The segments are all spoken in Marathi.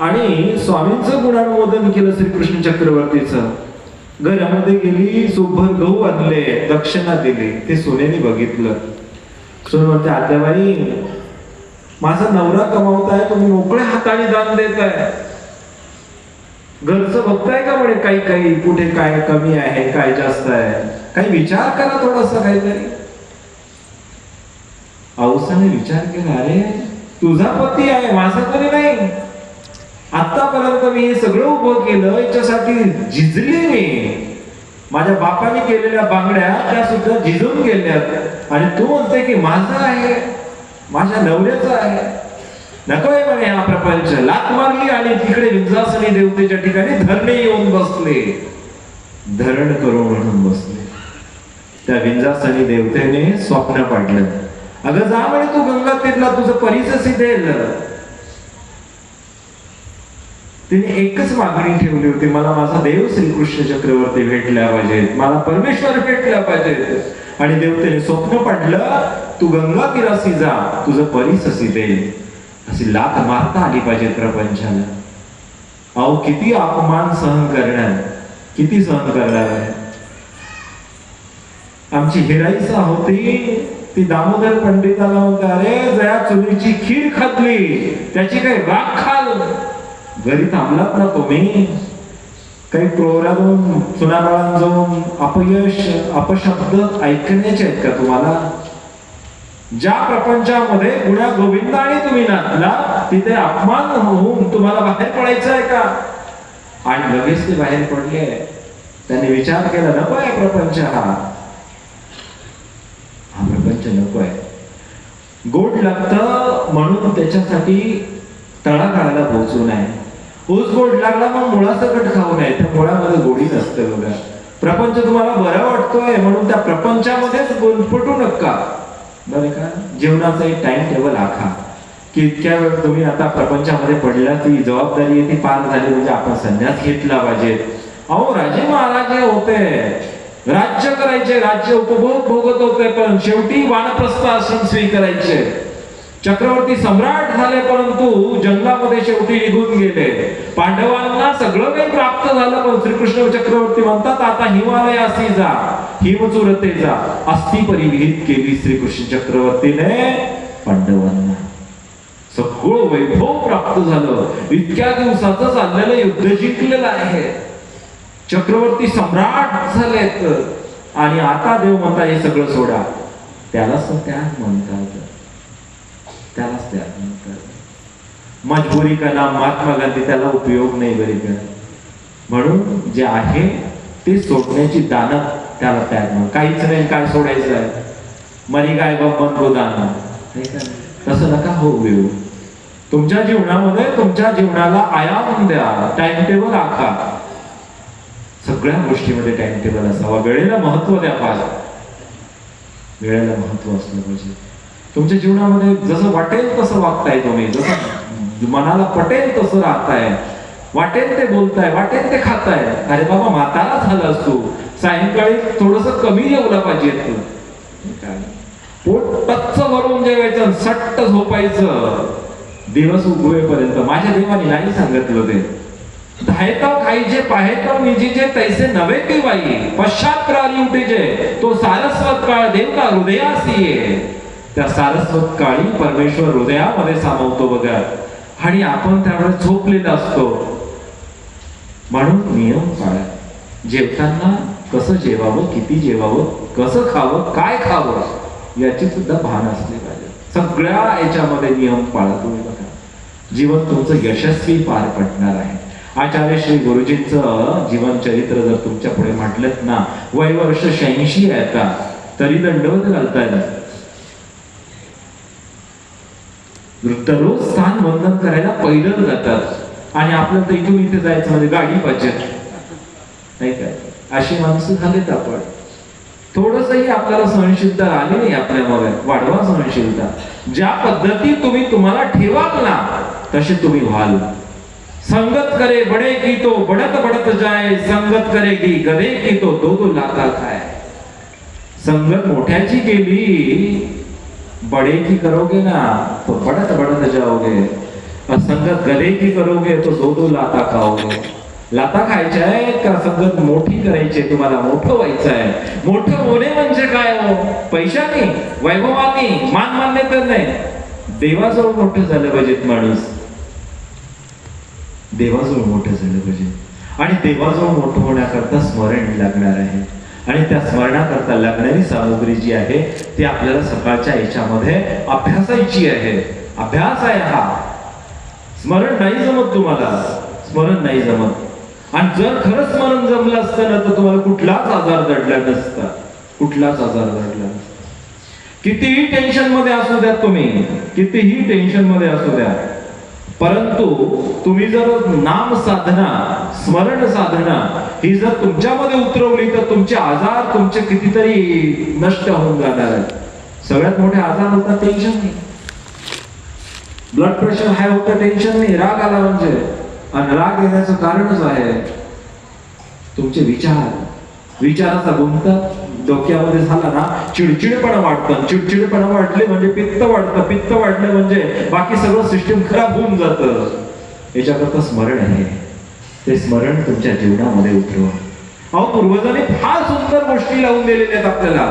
आणि स्वामींचं गुणानुमोदन केलं श्रीकृष्ण चक्रवर्तीचं. घरामध्ये गेली सोभर गहू आणले दक्षिणा दिली ते सोन्याने बघितलं. सोन म्हणते आत्याबाई माझा नवरा कमावताय तुम्ही मोकळ्या हाताने दान देताय. घरचं बघताय का म्हणे काही काही कुठे काय कमी आहे काय जास्त आहे? काही विचार करा थोडासा काहीतरी. औसाने विचार केला अरे तुझा पती आहे माझा तरी नाही आतापर्यंत मी हे सगळं उभं केलं याच्यासाठी झिजले मी माझ्या बापाने केलेल्या बांगड्या त्या सुद्धा झिजून गेल्यात. आणि तू म्हणते की माझा आहे माझ्या नवऱ्याचा आहे. नकोय म्हणे हा प्रपंच. लात मारली आणि तिकडे विंजासनी देवतेच्या ठिकाणी धरणे येऊन बसले. धरण करू म्हणून बसले. त्या विंजासनी देवतेने स्वप्न पाडलं. अगं जा म्हणे तू गंगा तीरला तुझं परिचय सिद्धेल. तिने एकच मागणी ठेवली होती मला माझा देव श्रीकृष्ण चक्रवर्ती भेटल्या पाहिजेत. मला परमेश्वर भेटल्या पाहिजेत. आणि देवतेने स्वप्न पडलं तू गंगा किरासी जा तुझं परीस असी दे अशी लात मारता आली पाहिजे प्रपंचाला. अहो किती अपमान सहन करणार? किती सहन करणार आहे? आमची हिराईसा होती ती दामोदर पंडिताला म्हणते अरे जया चुलीची खीर खातली त्याची काही राख खाल. घरी थांबलात ना तुम्ही काही प्रोग्राम सुनाबाळां जाऊन अपयश अपशब्द ऐकण्याचे आहेत का तुम्हाला? ज्या प्रपंचामध्ये गुण्या आणि तुम्ही नाचला तिथे अपमान होऊन तुम्हाला बाहेर पडायचं आहे का? आणि लगेच ते बाहेर पडले. त्यांनी विचार केला नको आहे प्रपंच हा. हा प्रपंच नको आहे. गोड लागतं म्हणून त्याच्यासाठी तळागाळाला पोहोचू नये. ऊस गोड लागला मग मुळासकट खाऊ नये. त्या मुळामध्ये गोडी नसते बघा. प्रपंच तुम्हाला बरा वाटतोय म्हणून त्या प्रपंचामध्येच गुंतपटू नका. बरं का? जीवनाचा एक टाइम टेबल आखा की इतक्या वेळ तुम्ही आता प्रपंचामध्ये पडला ती जबाबदारी आहे ती पार झाली म्हणजे आपण संन्यास घेतला पाहिजे. अहो राजे महाराजे होते. राज्य करायचे राज्य उपभोग भोगत होते पण शेवटी वानप्रस्थ आश्रम स्वीकारायचे. चक्रवर्ती सम्राट झाले परंतु जंगलामध्ये शेवटी निघून गेले. पांडवांना सगळं काही प्राप्त झालं पण श्रीकृष्ण चक्रवर्ती म्हणतात आता हिमालय असी जा हिमचुरते जा. अस्थि परिविहित केली श्रीकृष्ण चक्रवर्तीने पांडवांना. सगळं वैभव प्राप्त झालं. इतक्या दिवसाचं चाललेलं युद्ध जिंकलेलं आहे. चक्रवर्ती सम्राट झालेत. आणि आता देव म्हणता हे सगळं सोडा. त्यालाच तर म्हणतात. त्यालाच द्या. म्हणतात मजबुरी करा महात्मा गांधी त्याला उपयोग नाही बरे का? म्हणून जे आहे ते सोडण्याची दानत त्याला त्याग म्हण काहीच नाही काय सोडायचं आहे? मरी काय बंद दान. तसं नका हो उपयोग तुमच्या जीवनामध्ये तुमच्या जीवनाला आयाम द्या. टाइम टेबल आखा. सगळ्या गोष्टीमध्ये टाइम टेबल असावा. वेळेला महत्त्व द्या पाहिजे वेळेला महत्त्व असलं पाहिजे. तुमच्या जीवनामध्ये जसं वाटेल तसं वागताय तुम्ही जसं मनाला पटेल तसं राहताय. वाटेल ते बोलताय वाटेल ते खाताय. अरे बाबा म्हातारा झाला असतो सायंकाळी थोडस कमी जेवला पाहिजे तू. पोट टच्च भरून जेवायचं सट्ट झोपायचं. दिवस उगवेपर्यंत माझ्या देवाने नाही सांगितलं ते. धायताव खायचे पाहेताव निजीचे तैसे नवे की पश्चात प्राणी उठेचे. तो सारस्वत काळ देवता हृदयासी आहे त्या सारस्वत काळी परमेश्वर हृदयामध्ये सामावतो बघा. आणि आपण त्यावेळेस झोपलेला असतो. म्हणून नियम पाळा. जेवताना कसं जेवावं किती जेवावं कसं खावं काय खावं याची सुद्धा भान असले पाहिजे. सगळ्या याच्यामध्ये नियम पाळा तुम्ही बघा. जीवन तुमचं यशस्वी पार पडणार आहे. आचार्य श्री गुरुजींचं जीवन चरित्र जर तुमच्यापुढे म्हटलं ना वय वर्ष शहाऐंशी आहे का तरी दंडवत घालताय दररोज स्थान वंदन करायला पैदल जातात. आणि आपल्याला तर इथून इथे जायचं म्हणजे गाडी पाहिजे. नाही काय अशी माणसं झालेत आपण. थोडसही आपल्याला सहनशीलता आली नाही आपल्यामध्ये वाढवा सहनशीलता. ज्या पद्धती तुम्ही तुम्हाला ठेवाल ना तसे तुम्ही व्हाल. संगत करे बडे की तो बडत बडत जाय. संगत करे की गदे की तो दो दो लाता खाय. संगत मोठ्याची केली बडे की करोगे ना तो बडत बडत जाओगे। संगत गले की करोगे तो दो दो लाता खाओगे। लाता खायच्या आहेत का? संगत मोठी करायची आहे? तुम्हाला मोठं व्हायचं आहे। मोठं होणे म्हणजे काय हो? पैशाने वैभवाने मान मान्य तर नाही। देवाजवळ मोठं झालं पाहिजेत माणूस। देवाजवळ मोठं झालं पाहिजे आणि देवाजवळ मोठं होण्याकरता स्मरण लागणार आहे। आणि त्या स्मरणाकरता लागणारी सामग्री जी आहे ती आपल्याला सकाळच्या याच्यामध्ये अभ्यासायची आहे. अभ्यास आहे हा. स्मरण नाही जमत तुम्हाला. स्मरण नाही जमत. आणि जर खरं स्मरण जमलं असतं ना तर तुम्हाला कुठलाच आजार दडला नसता. कुठलाच आजार दडला नसता. कितीही टेन्शनमध्ये असू द्या तुम्ही. कितीही टेन्शनमध्ये असू द्या. परंतु तुम्ही जर नाम साधना स्मरण साधना ही जर तुमच्यामध्ये उतरवली तर तुमचे आजार तुमचे कितीतरी नष्ट होऊन जाणार आहेत सगळ्यात मोठे आजार होतात टेन्शन नाही ब्लड प्रेशर हाय होतं टेन्शन नाही राग आला म्हणजे. आणि राग येण्याचं कारणच आहे. तुमचे विचार. विचाराचा गुंता डोक्यामध्ये झाला ना चिडचिडपणा वाटतं चिडचिडपणा वाटले म्हणजे पित्त वाढतं. पित्त वाढलं म्हणजे बाकी सगळं सिस्टीम खराब होऊन जातं. याच्याकरता स्मरण आहे. ते स्मरण तुमच्या जीवनामध्ये उतरवा अहो पूर्वजांनी फार सुंदर गोष्टी लावून दिलेल्या आहेत आपल्याला.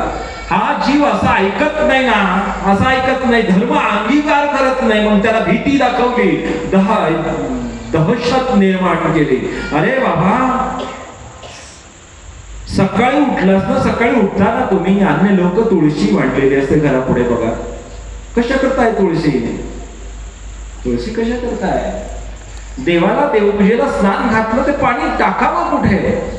हा जीव असा ऐकत नाही ना असा ऐकत नाही. धर्म अंगीकार करत नाही. मग त्याला भीती दाखवली. दहा दहशत निर्माण केली. अरे बाबा सकाळी उठलास ना सकाळी उठताना तुम्ही अन्य लोक तुळशी वाटलेली असते घरापुढे बघा. कशा करताय तुळशी? तुळशी कशा करताय? देवाला देवपूजेला स्नान घातलं ते पाणी टाकावं कुठे?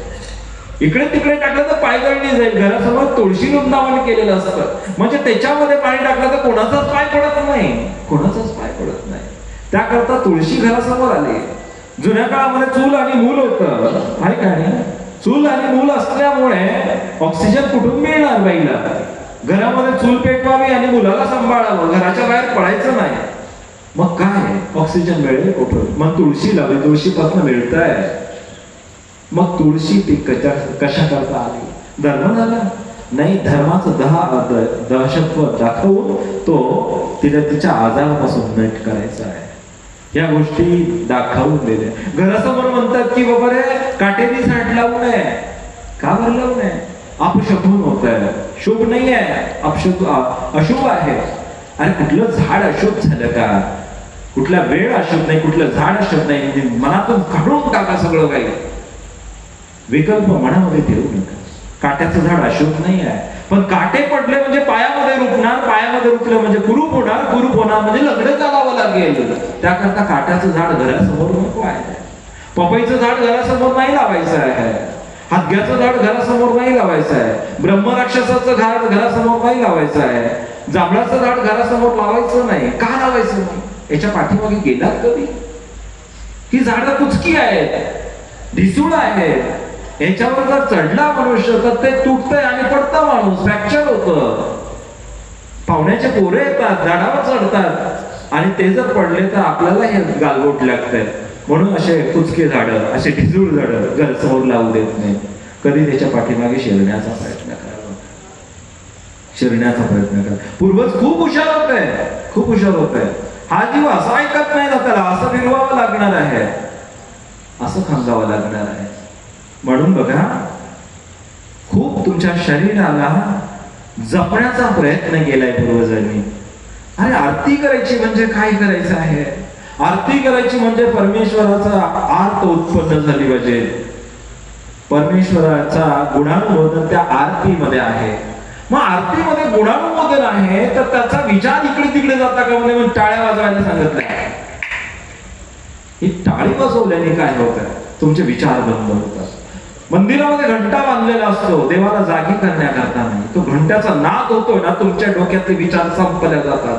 इकडे तिकडे टाकलं तर पायगळणी जाईल. घरासमोर तुळशी वृंदावन केलेलं असतं. म्हणजे त्याच्यामध्ये पाणी टाकलं तर कोणाचाच पाय पडत नाही. कोणाचाच पाय पडत नाही. त्याकरता तुळशी घरासमोर आली. जुन्या काळामध्ये चूल आणि मूल होतं. आहे का नाही? चूल आणि मूल असल्यामुळे ऑक्सिजन कुठून मिळणार बाईला? घरामध्ये चूल पेटवावी आणि मुलाला सांभाळावं. घराच्या बाहेर पडायचं नाही. मग काय? ऑक्सिजन मिळेल कुठून? मग तुळशी लावली म्हणजे तुळशीपासून मिळत आहे मग तुळशी ती कशा कशा करता आली? धर्म झाला. नाही धर्माचं दहा द- दहशत्व दाखवून तो तिला तिच्या आजारापासून नट करायचा आहे. या गोष्टी दाखवून दिल्या. घरासमोर म्हणतात की बाबा रे काटेरी झाड लावू नये. का बरं लावू नये? अपशकुन होत आहे. शुभ नाही आहे अपशुभ अशुभ आहे. आणि कुठलं झाड अशुभ झालं का? कुठला वेळ अशुभ नाही कुठलं झाड अशुभ नाही. म्हणजे मनातून काढून टाका सगळं काही. विकल्प मनामध्ये ठेवू नका. काट्याचं झाड अशुभ नाही आहे पण काटे पडले म्हणजे पायामध्ये रुपणार पायामध्ये रुपले म्हणजे कुरूप होणार कुरूप होणार म्हणजे लग्न चालावं लागेल. त्याकरता काट्याचं झाड घरासमोर नको आहे. पपईचं झाड घरासमोर नाही लावायचं आहे. हातग्याचं झाड घरासमोर नाही लावायचं आहे. ब्रह्मराक्षसाचं झाड घरासमोर नाही लावायचं आहे. जांभळाचं झाड घरासमोर लावायचं नाही. का लावायचं नाही? याच्या पाठीमागे गेलात कधी? ही झाडं कुचकी आहेत. ढिसूळ आहेत. याच्यावर जर चढला मनुष्य तर ते तुटतंय आणि पडतं माणूस. फ्रॅक्चर होतं. पाहुण्याचे पोरे येतात झाडावर चढतात. आणि ते जर पडले तर आपल्याला हे गालबोट लागतंय. म्हणून असे कुचके झाडं असे ढिसूळ झाडं घरसमोर लावू देत नाही कधी त्याच्या पाठीमागे शिरण्याचा प्रयत्न करावा शिरण्याचा प्रयत्न करा. पूर्वज खूप हुशार होत. आहे खूप हुशार होत. आहे हा जीव असा ऐकत नाही ना त्याला असं फिरवावं लागणार आहे. असं खांगावं लागणार आहे. म्हणून बघा खूप तुमच्या शरीराला जपण्याचा प्रयत्न केलाय पूर्वजांनी. अरे आरती करायची म्हणजे काय करायचं आहे? आरती करायची म्हणजे परमेश्वराचा आर्त उत्पन्न झाली पाहिजे. परमेश्वराचा गुणानुमोदन त्या आरतीमध्ये आहे. मग आरतीमध्ये गुणानुमोदन आहे तर त्याचा विचार इकडे तिकडे जाता का? म्हणजे टाळ्या वाजवायला सांगितलंय ही टाळी वाजवल्याने काय होत? तुमचे विचार बंद होतात. मंदिरामध्ये घंटा बांधलेला असतो देवाला जागी करण्याकरता नाही. तो घंट्याचा नाद होतोय ना तुमच्या डोक्यातले विचार संपल्या जातात.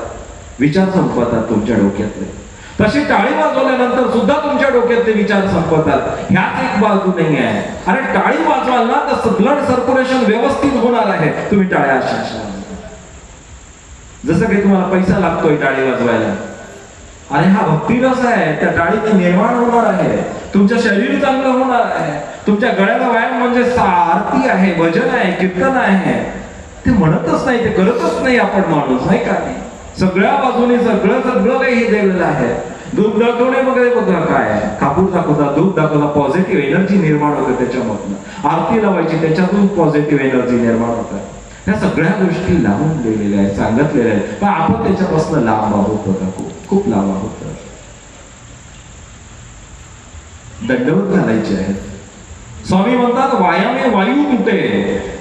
विचार संपतात तुमच्या डोक्यातले. तशी टाळी वाजवल्यानंतर सुद्धा तुमच्या डोक्यातले विचार संपतात. ह्याच एक बाजू नाही आहे. अरे टाळी वाजवाल ना तर ब्लड सर्क्युलेशन व्यवस्थित होणार आहे. तुम्ही टाळ्या अशा जसं काही तुम्हाला पैसा लागतोय टाळी वाजवायला. आणि हा भक्तिरस आहे. त्या टाळीने निर्माण होणार आहे. तुमचं शरीर चांगलं होणार आहे. तुमच्या गळ्याला व्यायाम म्हणजे आरती आहे भजन आहे कीर्तन आहे. ते म्हणतच नाही ते करतच नाही आपण माणूस नाही का नाही? सगळ्या बाजूने सगळं सगळं काही हे दिलेलं आहे. दूध दाखवणे वगैरे बघा काय आहे. कापूर दाखवता दूध दाखवता पॉझिटिव्ह एनर्जी निर्माण होते त्याच्यामधनं. आरती लावायची त्याच्यातून पॉझिटिव्ह एनर्जी निर्माण होतात ह्या सगळ्या गोष्टी लावून दिलेल्या आहेत सांगितलेल्या आहेत. पण आपण त्याच्यापासून लांब आहोत बघा खूप खूप लांब आहोत. दंडवत घालायचे आहेत स्वामी म्हणतात वायामे वायू तुटे.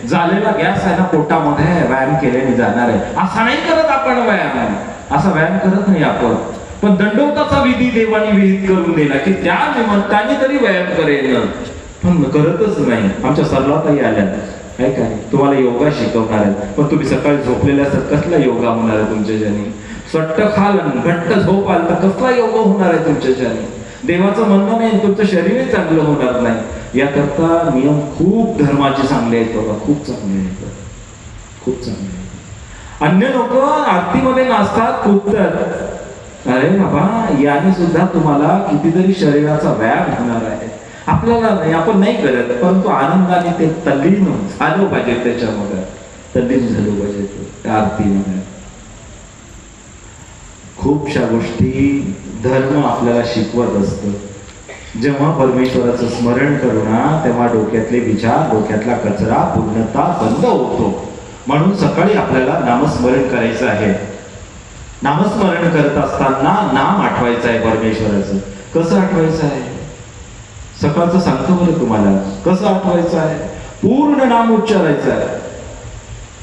झालेला गॅस आहे ना पोटामध्ये व्यायाम केल्याने जाणार आहे. असा नाही करत आपण व्यायाम. असा व्यायाम करत नाही आपण. पण दंडवताचा विधी देवानी विहित करून दिला की त्या निमित्ताने तरी व्यायाम करेल. पण करतच नाही. आमच्या सर्वातही आल्या. काय काय? तुम्हाला योगा शिकवणार आहे पण तुम्ही सकाळी झोपलेले असतात. कसला योगा होणार आहे तुमच्या ज्याने? सट्ट खाल घट्ट झोप आल तर कसला योगा होणार आहे तुमच्या ज्याने? देवाचं म्हणणं नाही तुमचं शरीरही चांगलं होणार नाही. याकरता नियम खूप धर्माचे चांगले आहेत बाबा खूप चांगले आहेत. खूप चांगले आहेत. अन्य लोक आरतीमध्ये नाचतात खूपतात अरे बाबा याने सुद्धा तुम्हाला कितीतरी शरीराचा व्यायाम होणार आहे. आपल्याला नाही आपण नाही करत परंतु आनंदाने ते तल्लीन झालं पाहिजे त्याच्यामध्ये. तल्लीन झालं पाहिजे त्या आरतीमध्ये. खूपशा गोष्टी धर्म आपल्याला शिकवत असत. जेव्हा परमेश्वराचं स्मरण करू ना तेव्हा डोक्यातले विचार डोक्यातला कचरा पूर्णता बंद होतो. म्हणून सकाळी आपल्याला नामस्मरण करायचं आहे. नामस्मरण करत असताना नाम आठवायचं आहे परमेश्वराचं. कसं आठवायचं आहे? सकाळचं सांगतो बरं तुम्हाला. कसं आठवायचं आहे? पूर्ण नाम उच्चारायचं आहे.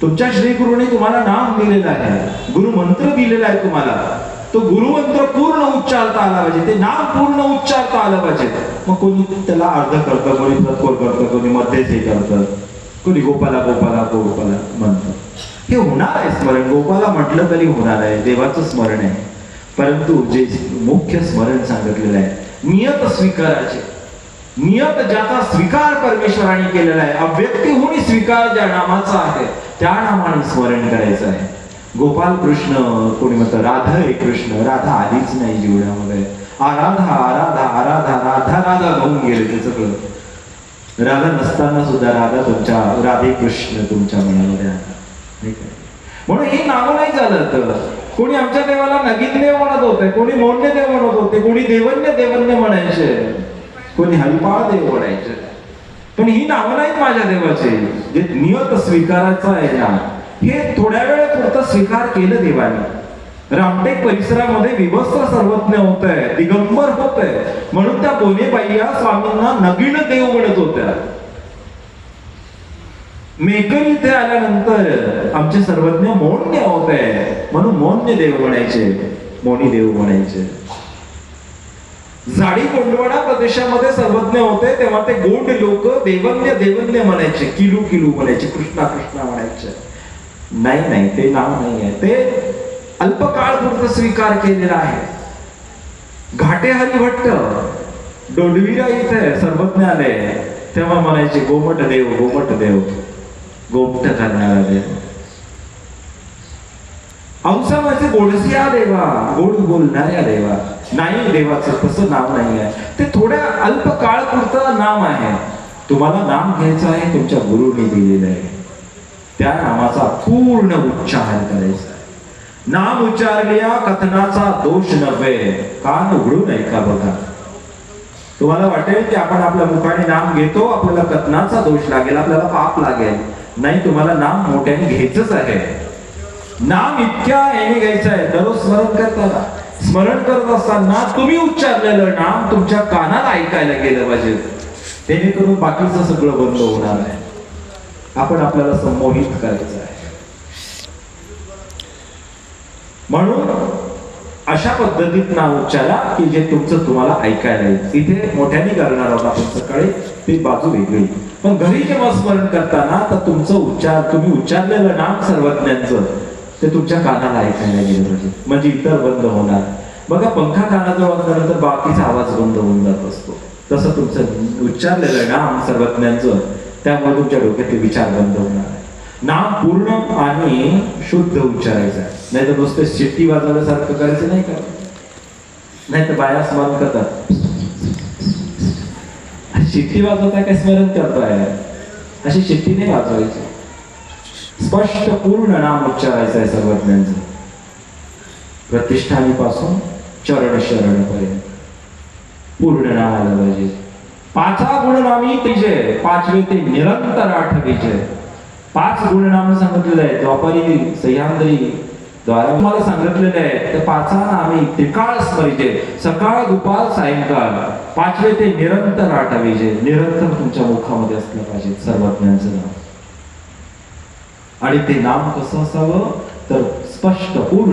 तुमच्या श्री गुरुने तुम्हाला नाम दिलेलं आहे. गुरु मंत्र दिलेला आहे तुम्हाला. तो गुरुमंत्र पूर्ण उच्चारता आला पाहिजे. ते नाम पूर्ण उच्चारता आलं पाहिजे. मग कोणी त्याला अर्ध करतं कोणी प्रतकोर करतं कोणी मध्येच हे करतं. कोणी गोपाला गोपाला गोपाला म्हणतं. हे होणार आहे स्मरण. गोपाला म्हटलं तरी होणार आहे. देवाचं स्मरण आहे. परंतु जे मुख्य स्मरण सांगितलेलं आहे नियत स्वीकाराचे नियत ज्याचा स्वीकार परमेश्वराने केलेला आहे अव्यक्तीहून स्वीकार ज्या नामाचा आहे त्या नामाने स्मरण करायचं आहे. गोपाल कृष्ण कोणी म्हणतं राधा हे कृष्ण राधा आलीच नाही जीवनामध्ये. आराधा आराधा आराधा राधा राधा गाऊन गेले ते सगळं. राधा नसताना सुद्धा राधा तुमच्या राधे कृष्ण तुमच्या मनामध्ये म्हणून ही नावं नाही तर कोणी आमच्या देवाला नगीन देव म्हणत होते कोणी मोन्य देव म्हणत होते कोणी देवन्य देवन्य म्हणायचे कोणी हरिपाळ देव म्हणायचे. पण ही नावं नाहीत माझ्या देवाचे. जे नियत स्वीकारायचं आहे ना हे थोड्या वेळापुरतं स्वीकार केलं देवाने. रामटेक परिसरामध्ये विभस्त सर्वज्ञ होत आहे दिगंबर होत आहे म्हणून त्या बोनेबाई या स्वामींना नगीन देव म्हणत होत्या. मेकर इथे आल्यानंतर आमचे सर्वज्ञ मौन्य होत. आहे म्हणून मौन्य देव म्हणायचे. मौनी देव म्हणायचे. झाडी कोंडवाडा प्रदेशामध्ये सर्वज्ञ होते तेव्हा ते गोंड लोक देवन्य देवन्य म्हणायचे. किलू किलू म्हणायचे. कृष्णा कृष्णा नाही नाही ते नाव नाही आहे ते अल्पकाळपुरतं स्वीकार केलेलं आहे. घाटे हरिभट्ट डोडवीरा इथे सर्वज्ञाने तेव्हा म्हणायचे गोमट देव गोमट देव गोमट करणारा देव. औसामाचे गोडसिया देवा गोड बोलणाऱ्या देवा. नाही देवाचं तसं नाव नाही आहे ते थोड्या अल्प काळ पुरतं नाम आहे. तुम्हाला नाम घ्यायचं आहे तुमच्या गुरुने दिलेलं आहे. त्या नामाचा पूर्ण उच्चार करायचा. नाम उच्चारल्या कथनाचा दोष नव्हे. कान उघडून ऐका बघा. तुम्हाला वाटेल की आपण आपल्या मुखाने नाम घेतो आपल्याला कथनाचा दोष लागेल आपल्याला पाप लागेल. नाही तुम्हाला नाम मोठ्याने घ्यायचंच आहे. नाम इतक्या याने घ्यायचं आहे. दररोज स्मरण करताना. स्मरण करत असताना तुम्ही उच्चारलेलं नाम तुमच्या कानाला ऐकायला गेलं पाहिजे. जेणेकरून बाकीचं सगळं बंद होणार आहे आपण आपल्याला संमोहित करायचं आहे. म्हणून अशा पद्धतीत नाव उच्चारा की जे तुमचं तुम्हाला ऐकायला येईल. इथे मोठ्याने करणार आहोत आपण सकाळी ती बाजू वेगळी. पण घरी जेव्हा स्मरण करताना तर तुमचं उच्चार तुम्ही उच्चारलेलं नाम सर्वज्ञांचं ते तुमच्या कानाला ऐकायला गेलं पाहिजे. म्हणजे इतर बंद होणार. बघा पंखा कानाजवळ असल्यानंतर तर बाकीचा आवाज बंद होऊन जात असतो. तसं तुमचं उच्चारलेलं नाम सर्वज्ञांचं त्यामुळे तुमच्या डोक्यातले विचार बंद होणार नाम पूर्ण आणि शुद्ध उच्चारायचं आहे. नाही तर नुसतं शिट्टी वाजवल्यासारखं करायचं नाही का? नाही तर बाया स्मरण करतात. शिट्टी वाजवता काय स्मरण करताय? अशी शिट्टी नाही वाजवायची. स्पष्ट पूर्ण नाम उच्चारायचं आहे सर्वज्ञांचं. प्रतिष्ठानीपासून चरण शरण पर्यंत पूर्ण नाव आलं पाहिजे. पाचा गुणनामी तिचे पाचवे ते निरंतर आठवीचे पाच गुणनाम सांगितलेले आहेत. द्वापारी सह्याद्री द्वारा मला सांगितलेले आहे ते पाचा नामी त्रिकाळ स्मरीचे सकाळ दुपार सायंकाळ. पाचवे ते निरंतर आठवीचे निरंतर तुमच्या मुखामध्ये असलं पाहिजे सर्वज्ञांचं नाव. आणि ते नाम कसं असावं? तर स्पष्ट पूर्ण.